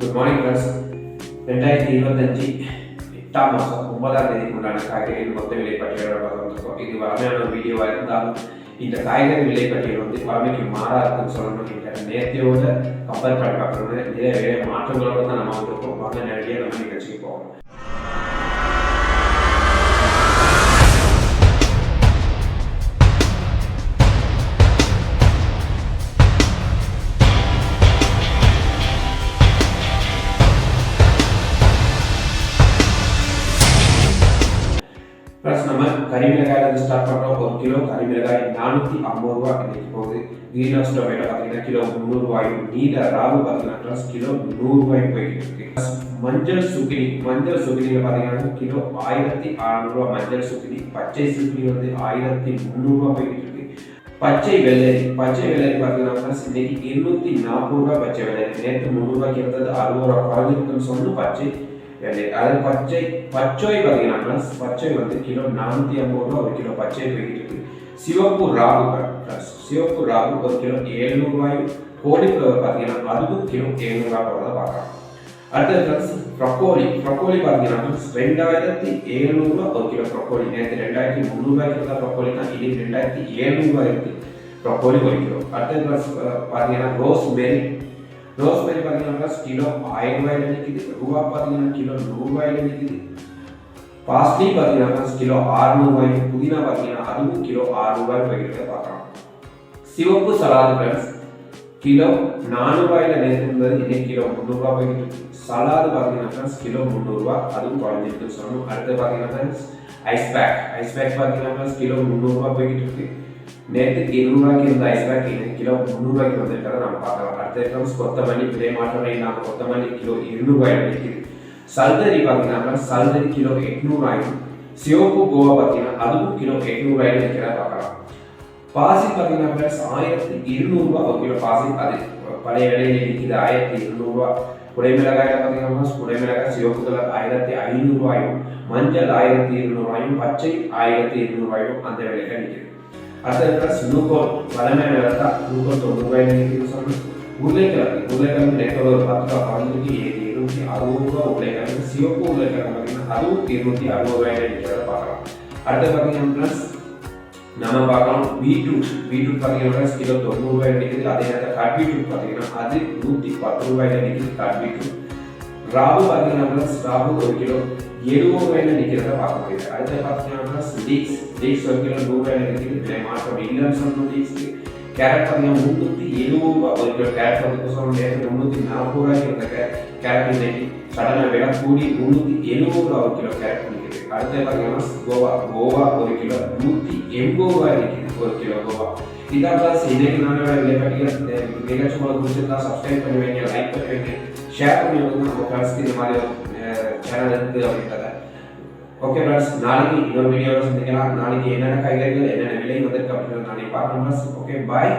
Good morning friends ரெண்டாயிரத்தி இருபத்தஞ்சி எட்டாம் மாதம் ஒன்பதாம் தேதி உண்டான காய்கறிகள் மொத்த விலை பட்டியலோட பார்த்துருக்கோம் இது வளமையான வீடியோவாக இருந்தாலும் இந்த காய்கறி விலை பட்டியல் வந்து வளமைக்கு மாறா இருக்குன்னு சொல்லணும். நீங்கள் நேர்த்தியோட கம்பேர் பண்ணி பார்க்கறது நிறைய மாற்றங்களோடு மாற்றங்களோட தான் நம்ம வந்திருக்கோம். வாங்க நிறைய நம்ம நிகழ்ச்சிக்கு போவோம். ப்ளஸ் நம்ம கறிமிளகாயில இருந்து ஸ்டார்ட் பண்ணுறோம் ஒரு கிலோ கறிமிளகாய் நானூற்றி ஐம்பது ரூபா கிடைக்கும் போகுது. கிரீன் ஹவுஸ் டொமேட்டோ பார்த்தீங்கன்னா கிலோ முந்நூறுவாயும் நீல ராவு பார்த்தீங்கன்னா ப்ளஸ் கிலோ நூறுரூவாயும் போய்கிட்டு இருக்கு. Plus மஞ்சள் சுக்கினி. மஞ்சள் சுக்கினியில் பார்த்தீங்கன்னா கிலோ ஆயிரத்தி அறநூறுவா மஞ்சள் சுக்கினி பச்சை சுக்கினி வந்து ஆயிரத்தி முந்நூறுரூவா போய்கிட்டு இருக்கு. பச்சை வெள்ளரி. பச்சை வெள்ளரி பார்த்தீங்கன்னா இன்னைக்கு இருநூத்தி நாற்பது ரூபா பச்சை வெள்ளரி. நேற்று முந்நூறுரூவாய்க்கு இருந்தது அறுபது ரூபா. குறைஞ்சிருக்குன்னு சொன்னு பச்சை அதாவது பச்சை பச்சை பார்த்தீங்கன்னா பச்சை வந்து கிலோ நானூற்றி ஐம்பது ரூபா ஒரு கிலோ பச்சை போய்கிட்டு இருக்கு. சிவப்பு ராகு சிவப்பு ராகு ஒரு கிலோ எழுநூறுவாயும் கோழிஃப்ளவர் பார்த்தீங்கன்னா அதுவும் கிலோ எழுநூறுவா போகிறத பார்க்கலாம். அடுத்தது ஃப்ரெண்ட்ஸ் ப்ரொக்கோலி. ப்ரொக்கோலி பார்த்தீங்கன்னா ரெண்டாயிரத்தி எழுநூறுவா ஒரு கிலோ ப்ரொக்கோலி. நேற்று ரெண்டாயிரத்தி முந்நூறுவாய்க்கு இருந்தால் ப்ரொக்கோலி தான் இன்னைக்கு ரெண்டாயிரத்தி எழுநூறுவா இருக்குது ப்ரொக்கோலி ஒரு கிலோ. அடுத்தது பார்த்தீங்கன்னா ரோஸ் மேரி ரோஸ் மேரி பார்த்தீங்கன்னா கிலோ ஆயிரம் ரூபாயில நிற்குது ரூபா பார்த்தீங்கன்னா கிலோ நூறுரூவாயில நிற்குது பாஸ்லி பார்த்தீங்கன்னா கிலோ அறுநூறுவாய்க்கு புதினா பார்த்தீங்கன்னா அதுவும் கிலோ ஆறுரூபாய் போய்கிட்டு பார்க்கலாம் சிவப்பு சலாது ஃப்ரெண்ட்ஸ் கிலோ நானூறுபாயில நேர்ந்தது இன்னைக்கு கிலோ முந்நூறுரூவா போய்கிட்டு இருக்கு சலாது பார்த்தீங்கன்னா friends, கிலோ முந்நூறுரூவா அதுவும் குறைஞ்சிருக்குன்னு சொல்லணும் அடுத்து பார்த்தீங்கன்னா friends, ice pack ice pack பார்த்தீங்கன்னா friends, கிலோ முந்நூறுரூவா போய்கிட்டு இருக்கு நேற்றுக்கு இருநூறுவாய்க்கு இருந்த ஐஸ் இன்னைக்கு கிலோ முந்நூறுவாய்க்கு வந்திருக்கிறத நம்ம பார்க்கலாம் அடுத்த ஃப்ரெண்ட்ஸ் கொத்தமல்லி விலை மாற்றமே இல்லாமல் கொத்தமல்லி கிலோ இருநூறுவாய் நிற்கிது சல்தரி பார்த்தீங்கன்னா சல்தரி கிலோ எட்நூறாயிரம் சிவப்பு கோவா பார்த்தீங்கன்னா அதுவும் கிலோ எட்நூறாயிரம் நிற்கிறத பார்க்கலாம் பாசி பார்த்தீங்கன்னா ஃப்ரெண்ட்ஸ் ஆயிரத்தி இருநூறுபா ஒரு கிலோ பாசி அது பழைய விலையில் நிற்கிது ஆயிரத்தி இருநூறுபா குடைமிளகாய் பார்த்தீங்கன்னா குடைமிளகாய் சிவப்பு கலர் ஆயிரத்தி ஐநூறுரூவாயும் மஞ்சள் ஆயிரத்தி இருநூறுவாயும் பச்சை ஆயிரத்தி இருநூறுவாயும் அந்த விலையில நிற்கிது அடுத்தது ஃப்ரெண்ட்ஸ் நூக்கோல் வளமையான விலை தான் நூக்கோல் தொண்ணூறுபாயில் நிற்கிது சொன்னோம் உருளைக்கிழங்கு உருளைக்கிழங்கு நேற்றோட ஒரு பத்து ரூபா குறைஞ்சிருக்கு ஏழு இருநூத்தி அறுபது ரூபா உருளைக்கிழங்கு சிவப்பு உருளைக்கிழங்கு பார்த்தீங்கன்னா அதுவும் இருநூத்தி அறுபது ரூபாயில நிற்கிறத பார்க்கலாம் அடுத்து பார்த்தீங்கன்னா ஃப்ரெண்ட்ஸ் நம்ம பார்க்கலாம் பீட்ரூட் பீட்ரூட் பார்த்தீங்கன்னா கிலோ தொண்ணூறு ரூபாய் நிற்குது அதே நேரத்தில் கட் பீட்ரூட் பார்த்தீங்கன்னா அது நூற்றி பத்து ரூபாயில நிற்குது கட் பீட்ரூட் ராகு பார்த்தீங்கன்னா ராகு ஒரு கிலோ எழுபது ரூபாயில நிற்கிறத பார்க்க முடியுது அடுத்து பார்த்தீங்கன்னா லீக்ஸ் லீக்ஸ் ஒரு கிலோ நூறு ரூபாயில நிற்குது விலை மாற்றம் இல்லைன்னு சொல்லணும் லீக்ஸ்க்கு கேரட் பார்த்தீங்கன்னா முந்நூற்றி எழுபது ரூபா ஒரு கிலோ கேரட் வந்து சொல்ல முடியாது முந்நூற்றி நாற்பது ரூபாய்க்கு இருந்த கேரட் இன்னைக்கு சடனாக விலை கூடி முந்நூற்றி எழுபது ரூபா ஒரு கிலோ கேரட் நிற்குது அடுத்து பார்த்தீங்கன்னா கோவா கோவா ஒரு கிலோ நூற்றி எண்பது ரூபாய் நிற்குது ஒரு கிலோ கோவா இதான் ப்ளஸ் இன்னைக்கு நான் விலை பட்டியல் நிகழ்ச்சி உங்களுக்கு பிடிச்சிருந்தா சப்ஸ்கிரைப் பண்ணி வைங்க லைக் பண்ணி வைங்க ஷேர் பண்ணி வந்து நம்ம ஃப்ரெண்ட்ஸ்க்கு இந்த மாதிரி சேனல் இருக்குது அப்படின்றத. ஓகே ஃப்ரெண்ட்ஸ் நாளைக்கு இன்னொரு வீடியோவில் சந்திக்கலாம். நாளைக்கு என்னென்ன காய்கறிகள் என்னென்ன விலை வந்திருக்கு அப்படின்றத நாளைக்கு பார்க்கணும்? Okay bye